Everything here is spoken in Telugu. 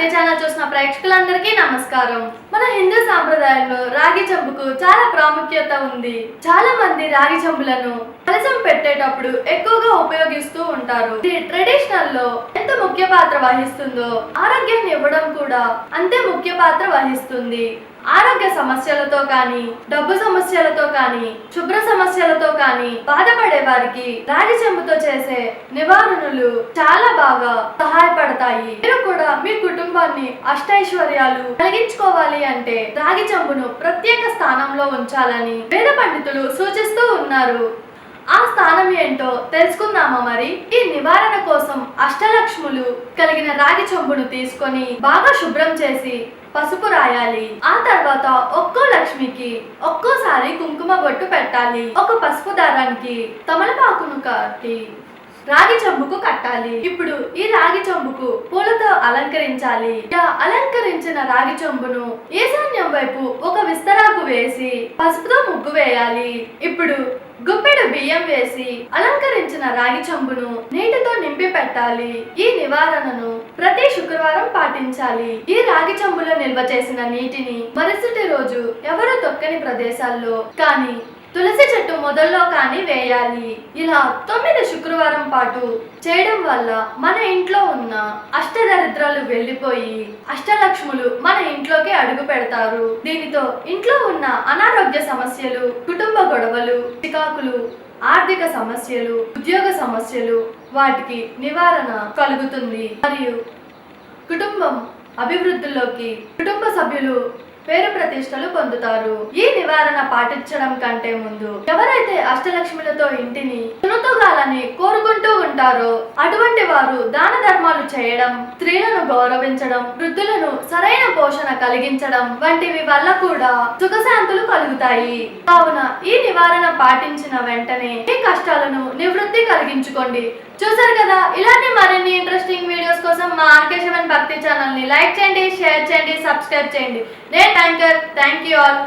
సత్య ఛానల్ చూసిన ప్రేక్షకులందరికీ నమస్కారం. మన హిందూ సాంప్రదాయంలో రాగి చెంబుకు చాలా ప్రాముఖ్యత ఉంది. చాలా మంది రాగి చంపులను కలసం పెట్టేటప్పుడు ఎక్కువగా ఉపయోగిస్తూ ఉంటారు. ట్రెడిషనల్లో ఎంత ముఖ్య పాత్ర వహిస్తుందో ఆరోగ్యాన్ని ఇవ్వడం కూడా అంతే ముఖ్య పాత్ర వహిస్తుంది. ఆరోగ్య సమస్యలతో కానీ డబ్బు సమస్యలతో కానీ శుభ్ర సమస్యలతో కానీ బాధపడే వారికి రాగి చెంబుతో చేసే నివారణలు చాలా బాగా సహాయపడతాయి. మీరు మీ కుటుంబాన్ని అష్టైశ్వర్యాలు కలిగించుకోవాలి అంటే రాగి చెంబును ప్రత్యేక స్థానంలో ఉంచాలని వేద పండితులు సూచిస్తూ ఉన్నారు. ఆ స్థానం ఏంటో తెలుసుకుందామా మరి? ఈ నివారణ కోసం అష్టలక్ష్ములు కలిగిన రాగి చెంబును తీసుకొని బాగా శుభ్రం చేసి పసుపు రాయాలి. ఆ తర్వాత ఒక్కో లక్ష్మికి ఒక్కోసారి కుంకుమ బొట్టు పెట్టాలి. ఒక పసుపు దారానికి తమలపాకును కట్టి రాగి చెంబుకు కట్టాలి. ఇప్పుడు ఈ రాగి చెంబు అలంకరించాలి. ఇలా అలంకరించిన రాగి చెంబును ఈశాన్యం వైపు ఒక విస్తరాకు వేసి పసుపుతో ముగ్గు వేయాలి. ఇప్పుడు గుప్పెడు బియ్యం వేసి అలంకరించిన రాగి చెంబును నీటితో నింపి పెట్టాలి. ఈ నివారణను ప్రతి శుక్రవారం పాటించాలి. ఈ రాగి చెంబులో నిల్వ చేసిన నీటిని మరుసటి రోజు ఎవరు తొక్కని ప్రదేశాల్లో కానీ తులసి చెట్టు మొదల్లో కానీ వేయాలి. ఇలా తొమ్మిది శుక్రవారం పాటు చేయడం వల్ల మన ఇంట్లో ఉన్న అష్టదరిద్రాలు వెళ్ళిపోయి అష్టలక్ష్ములు మన ఇంట్లోకి అడుగు పెడతారు. దీనితో ఇంట్లో ఉన్న అనారోగ్య సమస్యలు కుటుంబ గొడవలు చికాకులు ఆర్థిక సమస్యలు ఉద్యోగ సమస్యలు వాటికి నివారణ కలుగుతుంది. మరియు కుటుంబం అభివృద్ధిలోకి కుటుంబ సభ్యులు పేరు ప్రతిష్టలు పొందుతారు. ఈ నివారణ పాటించడం కంటే ముందు ఎవరైతే అష్టలక్ష్మిలతో ఇంటిని తునతూగాలని కోరుకుంటూ ఉంటారో అటువంటి వారు దాన ధర్మాలు చేయడం స్త్రీలను గౌరవించడం వృద్ధులను సరైన పోషణ కలిగించడం వంటివి వల్ల కూడా సుఖశాంతులు కలుగుతాయి. కావున ఈ నివారణ పాటించిన వెంటనే ఈ కష్టాలను నివృత్తి కలిగించుకోండి. చూసారు కదా ఇలాంటి మరిన్ని కోసం మా ఆర్కే శివన్ భక్తి ఛానల్ని లైక్ చేయండి షేర్ చేయండి సబ్స్క్రైబ్ చేయండి. నేను థ్యాంకర్ థ్యాంక్ యూ ఆల్